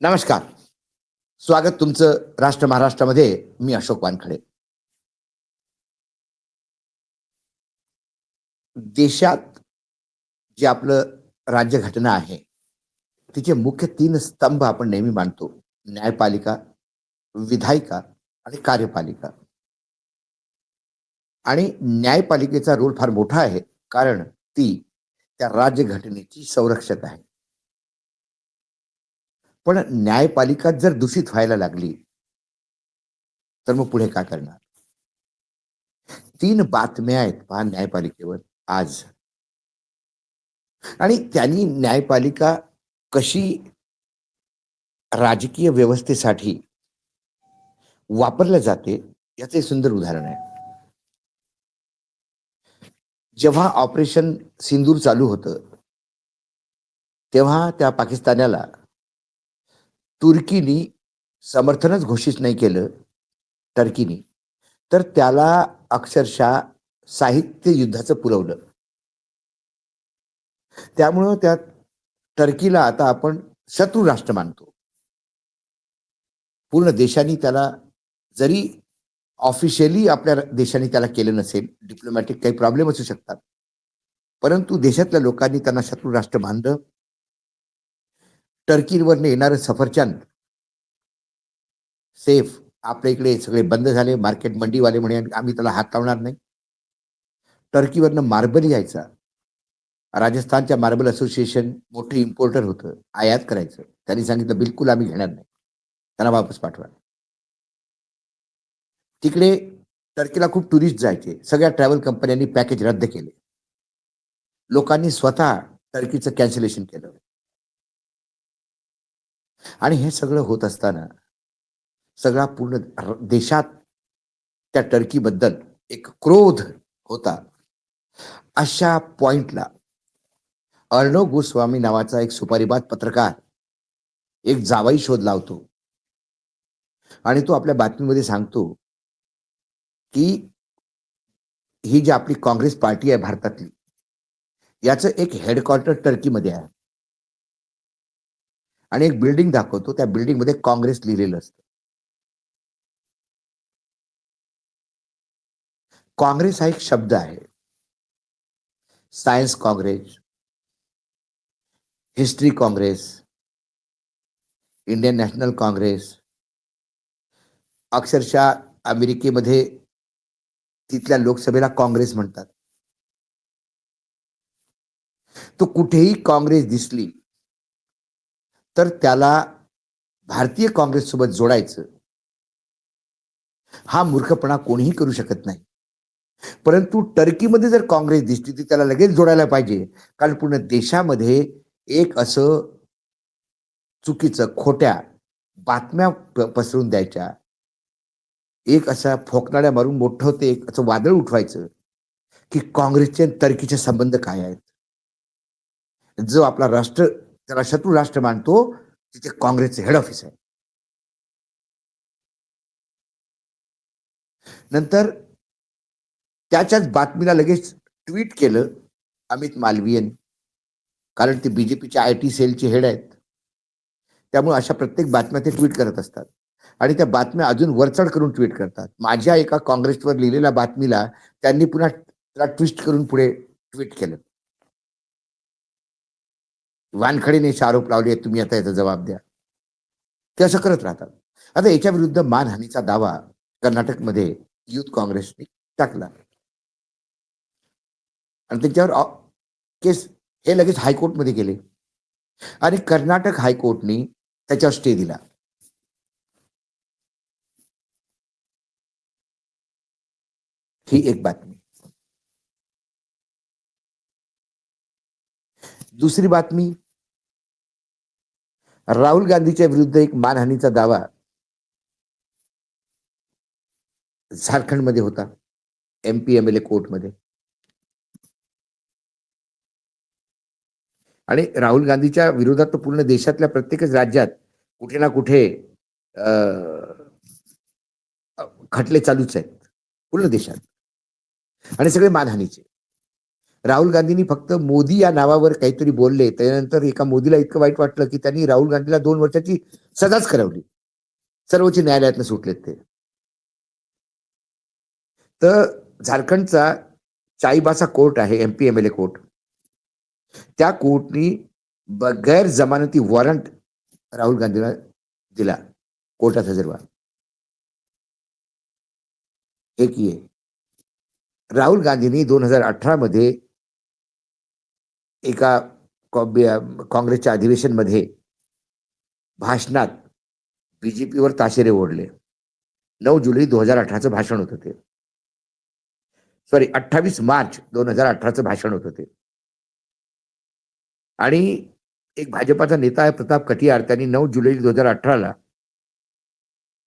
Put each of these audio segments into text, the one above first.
नमस्कार. स्वागत तुमचं राष्ट्र महाराष्ट्रामध्ये मी अशोक वानखडे. देशात जे आपलं राज्यघटना आहे तिचे मुख्य तीन स्तंभ आपण नेहमी मानतो. न्यायपालिका विधायिका आणि कार्यपालिका. आणि न्यायपालिकेचा रोल फार मोठा आहे कारण ती त्या राज्यघटनेची संरक्षक आहे. पण न्यायपालिका जर दूषित व्हायला लागली तर मग पुढे काय करणार? तीन बातम्या आहेत पहा न्यायपालिकेवर आज. आणि त्यांनी न्यायपालिका कशी राजकीय व्यवस्थेसाठी वापरल्या जाते याचे सुंदर उदाहरण आहे. जेव्हा ऑपरेशन सिंदूर चालू होतं तेव्हा त्या पाकिस्तानाला तुर्कीनी समर्थनच घोषित नाही केलं टर्कीनी तर त्याला अक्षरशः साहित्य युद्धाचं पुरवलं. त्यामुळं त्या टर्कीला आता आपण शत्रू राष्ट्र मानतो. पूर्ण देशांनी त्याला जरी ऑफिशियली आपल्या देशाने त्याला केलं नसेल डिप्लोमॅटिक काही प्रॉब्लेम असू शकतात. परंतु देशातल्या लोकांनी त्यांना शत्रू राष्ट्र मानलं टर्कीवर येणारं सफरचंद सेफ आपल्या इकडे सगळे बंद झाले मार्केट मंडीवाले म्हणे आम्ही त्याला हात लावणार नाही. टर्कीवरनं मार्बल यायचा राजस्थानच्या मार्बल असोसिएशन मोठी इम्पोर्टर होतं आयात करायचं. त्यांनी सांगितलं बिलकुल आम्ही घेणार नाही. त्यांना वापस पाठवा. तिकडे टर्कीला खूप टुरिस्ट जायचे. सगळ्या ट्रॅव्हल कंपन्यांनी पॅकेज रद्द केले. लोकांनी स्वतः टर्कीचं कॅन्सलेशन केलं. आणि हे सगळं होत असताना सगळा पूर्ण देशात त्या टर्कीबद्दल एक क्रोध होता. अशा पॉइंटला अर्णव गोस्वामी नावाचा एक सुपारीबाद पत्रकार एक जावाई शोध लावतो. आणि तो आपल्या बातमीमध्ये सांगतो की ही जी आपली काँग्रेस पार्टी आहे भारतातली याचं एक हेडक्वार्टर टर्कीमध्ये आहे. आणि एक बिल्डिंग दाखवतो. त्या बिल्डिंगमध्ये काँग्रेस लिहिलेलं असतं. काँग्रेस हा एक शब्द आहे. Science Congress history Congress Indian National Congress अक्षरशः अमेरिकेमध्ये तिथल्या लोकसभेला काँग्रेस म्हणतात. तो कुठेही काँग्रेस दिसली तर त्याला भारतीय काँग्रेससोबत जोडायचं हा मूर्खपणा कोणीही करू शकत नाही. परंतु टर्कीमध्ये जर काँग्रेस दिसली तर त्याला लगेच जोडायला पाहिजे. कारण पूर्ण देशामध्ये एक असं चुकीचं खोट्या बातम्या पसरून द्यायच्या. एक असा फोकनाड्या मारून मोठं होते एक असं वादळ उठवायचं की काँग्रेसचे टर्कीचे संबंध काय आहेत? जो आपला राष्ट्र त्याला शत्रू राष्ट्र मानतो तिथे काँग्रेसचे हेड ऑफिस आहे. नंतर त्याच्याच बातमीला लगेच ट्विट केलं अमित मालवीयन कारण ते बीजेपीच्या आय टी सेलचे हेड आहेत. त्यामुळे अशा प्रत्येक बातम्या ते ट्विट करत असतात. आणि त्या बातम्या अजून वरचढ करून ट्विट करतात. माझ्या एका काँग्रेसवर लिहिलेल्या बातमीला त्यांनी पुन्हा त्याला ट्विस्ट करून पुढे ट्विट केलं. वानखडीने आरोप लावले तुम्ही आता याचा जबाब द्या. ते असं करत राहतात. आता याच्या विरुद्ध मानहानीचा दावा कर्नाटकमध्ये युथ काँग्रेसने टाकला. आणि त्यांच्यावर केस हे लगेच हायकोर्टमध्ये गेले. आणि कर्नाटक हायकोर्टने त्याच्यावर स्टे दिला. ही एक बातमी. दुसरी बातमी. राहुल गांधीच्या विरुद्ध एक मानहानीचा दावा झारखंडमध्ये होता M P M L A कोर्टमध्ये. आणि राहुल गांधीच्या विरोधात तर पूर्ण देशातल्या प्रत्येकच राज्यात कुठे ना कुठे खटले चालूच आहेत पूर्ण देशात. आणि सगळे मानहानीचे. राहुल गांधींनी फक्त मोदी या नावावर काहीतरी बोलले. त्यानंतर एका मोदीला इतकं वाईट वाटलं की त्यांनी राहुल गांधीला दोन वर्षाची सजाच करवली. सर्वोच्च न्यायालयातनं सुटलेत ते. तर झारखंडचा चाईबासा कोर्ट आहे MP M L A court. त्या कोर्टनी बगैर जमानती वॉरंट राहुल गांधीला दिला कोर्टात हजर व्हा. एक ये. राहुल गांधींनी दोन हजार अठरा मध्ये एका काँग्रेसच्या अधिवेशनमध्ये भाषणात बीजेपीवर ताशेरे ओढले. नऊ जुलै दोन हजार अठराचं भाषण होतं ते सॉरी अठ्ठावीस मार्च दोन हजार अठराचं भाषण होतं ते आणि एक भाजपाचा नेता आहे प्रताप कटियार. त्यांनी नऊ जुलै दोन हजार अठराला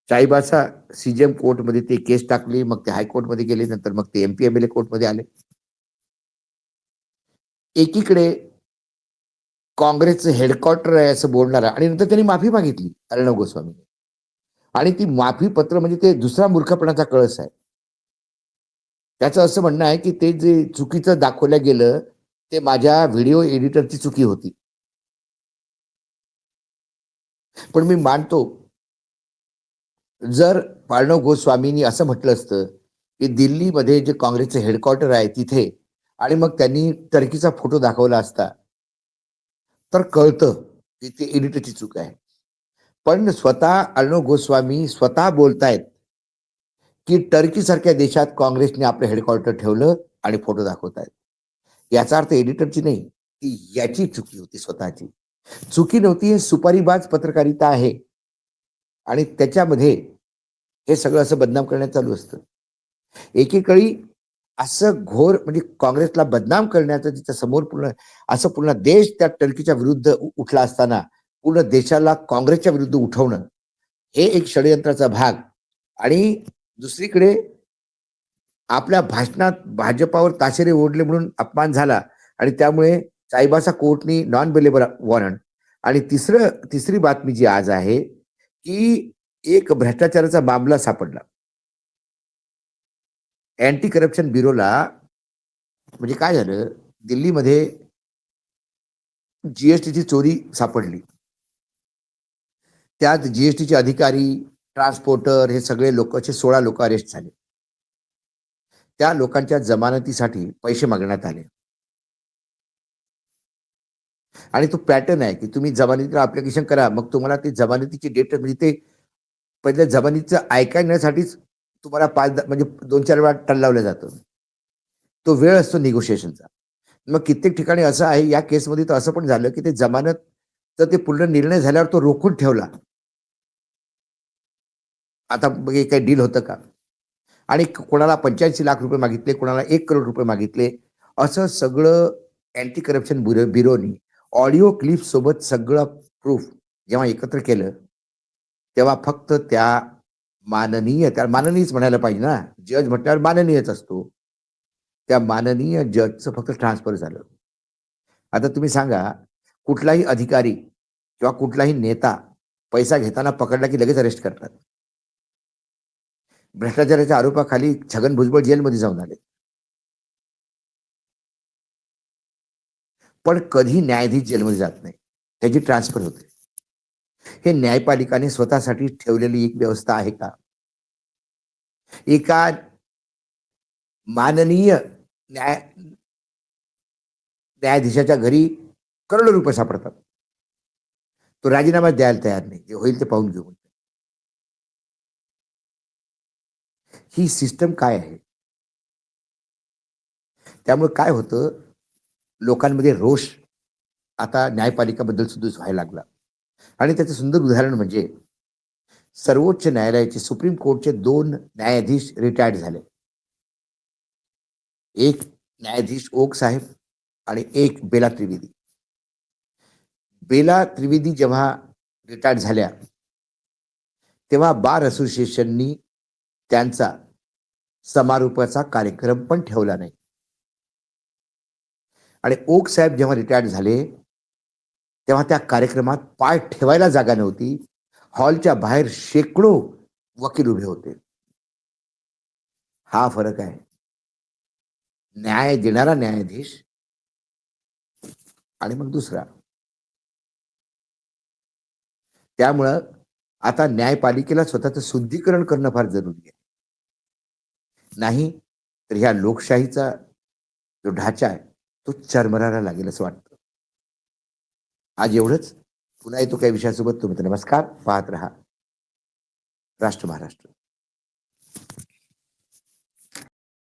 साईबासा सीजीएम कोर्टमध्ये ते केस टाकली. मग ते हायकोर्टमध्ये गेले. नंतर मग ते एमपी एम एल ए कोर्टमध्ये आले. एकीकडे काँग्रेसचं हेडक्वार्टर आहे असं बोलणारा आणि नंतर त्यांनी माफी मागितली अर्णव गोस्वामी. आणि ती माफी पत्र म्हणजे ते दुसरा मूर्खपणाचा कळस आहे. त्याचं असं म्हणणं आहे की ते जे चुकीचं दाखवलं गेलं ते माझ्या व्हिडिओ एडिटरची चुकी होती. पण मी मानतो जर पाळणव गोस्वामींनी असं म्हटलं असतं की दिल्लीमध्ये जे काँग्रेसचं हेडक्वार्टर आहे तिथे आणि मग त्यांनी टर्कीचा फोटो दाखवला असता. तर कळतं की ते एडिटरची चूक आहे. पण स्वतः अर्णव गोस्वामी स्वतः बोलतायत की टर्कीसारख्या देशात काँग्रेसने आपलं हेडक्वार्टर ठेवलं आणि फोटो दाखवतायत. याचा अर्थ एडिटरची नाही ती याची चुकी होती स्वतःची. चुकी नव्हती हे सुपारीबाज पत्रकारिता आहे. आणि त्याच्यामध्ये हे सगळं असं बदनाम करण्यात चालू असतं. एकेकाळी असं घोर म्हणजे काँग्रेसला बदनाम करण्याचं तिच्या समोर पूर्ण असं पूर्ण देश त्या टर्कीच्या विरुद्ध उठला असताना पूर्ण देशाला काँग्रेसच्या विरुद्ध उठवणं हे एक षडयंत्राचा भाग. आणि दुसरीकडे आपल्या भाषणात भाजपावर ताशेरे ओढले म्हणून अपमान झाला आणि त्यामुळे साईबासा कोर्टनी नॉन बेलेबल वॉरंट आणि तिसरं तिसरी बातमी जी आज आहे की एक भ्रष्टाचाराचा मामला सापडला. अँटी करप्शन ब्युरोला म्हणजे काय झालं? दिल्लीमध्ये जीएसटीची चोरी सापडली. त्यात जीएसटीचे अधिकारी ट्रान्सपोर्टर हे सगळे लोक असे सोळा लोक अरेस्ट झाले. त्या लोकांच्या जमानतीसाठी पैसे मागण्यात आले. आणि तो पॅटर्न आहे की तुम्ही जमानतीला अप्लिकेशन करा मग तुम्हाला ते जमानतीची डेट म्हणजे ते पहिल्या जमानतीचं ऐकण्यासाठीच तुम्हाला पाच द- म्हणजे दोन चार वेळा टल्लावलं जातं. तो वेळ असतो निगोशिएशनचा मग कित्येक ठिकाणी असं आहे या केसमध्ये तर असं पण झालं की ते जमानत तर ते पूर्ण निर्णय झाल्यावर तो रोखून ठेवला. आता मग काही डील होतं का? आणि कोणाला पंच्याऐंशी लाख रुपये मागितले कोणाला एक करोड रुपये मागितले असं सगळं अँटी करप्शन ब्युरो ब्युरोनी ऑडिओ क्लिप सोबत सगळं प्रूफ जेव्हा एकत्र केलं तेव्हा फक्त त्या माननीय त्या माननीयच म्हणायला पाहिजे ना. जज म्हटल्यावर माननीयच असतो. त्या माननीय जजचं फक्त ट्रान्सफर झालं. आता तुम्ही सांगा कुठलाही अधिकारी किंवा कुठलाही नेता पैसा घेताना पकडला की लगेच अरेस्ट करतात. भ्रष्टाचाराच्या आरोपाखाली छगन भुजबळ जेलमध्ये जाऊन आले. पण कधी न्यायाधीश जेलमध्ये जात नाही. त्याची ट्रान्सफर होते. हे न्यायपालिकाने स्वतःसाठी ठेवलेली एक व्यवस्था आहे का? एका माननीय न्याय न्यायाधीशाच्या घरी करोडो रुपये सापडतात. तो राजीनामा द्यायला तयार नाही. जे होईल ते पाहून घेऊन ही सिस्टम काय आहे? त्यामुळे काय होतं? लोकांमध्ये रोष आता न्यायपालिकाबद्दल सुद्धा व्हायला लागला. आणि त्याचं सुंदर उदाहरण म्हणजे सर्वोच्च न्यायालयाचे सुप्रीम कोर्टचे दोन न्यायाधीश रिटायर्ड झाले. एक न्यायाधीश ओक साहेब आणि एक बेला त्रिवेदी. बेला त्रिवेदी जेव्हा रिटायर्ड झाल्या तेव्हा बार असोसिएशननी त्यांचा समारोपाचा कार्यक्रम पण ठेवला नाही. आणि ओक साहेब जेव्हा रिटायर्ड झाले तेव्हा त्या कार्यक्रमात पाय ठेवायला जागा नव्हती. हॉलच्या बाहेर शेकडो वकील उभे होते. हा फरक आहे. न्याय देणारा न्यायाधीश आणि मग दुसरा. त्यामुळं आता न्यायपालिकेला स्वतःचं शुद्धीकरण करणं फार जरुरी आहे. नाही तर ह्या लोकशाहीचा जो ढाचा आहे तो चरमराला लागेल असं वाटतं. आज एवढंच. पुन्हा येतो काही विषयासोबत. तुम्ही नमस्कार. पाहत रहा. राष्ट्र महाराष्ट्र.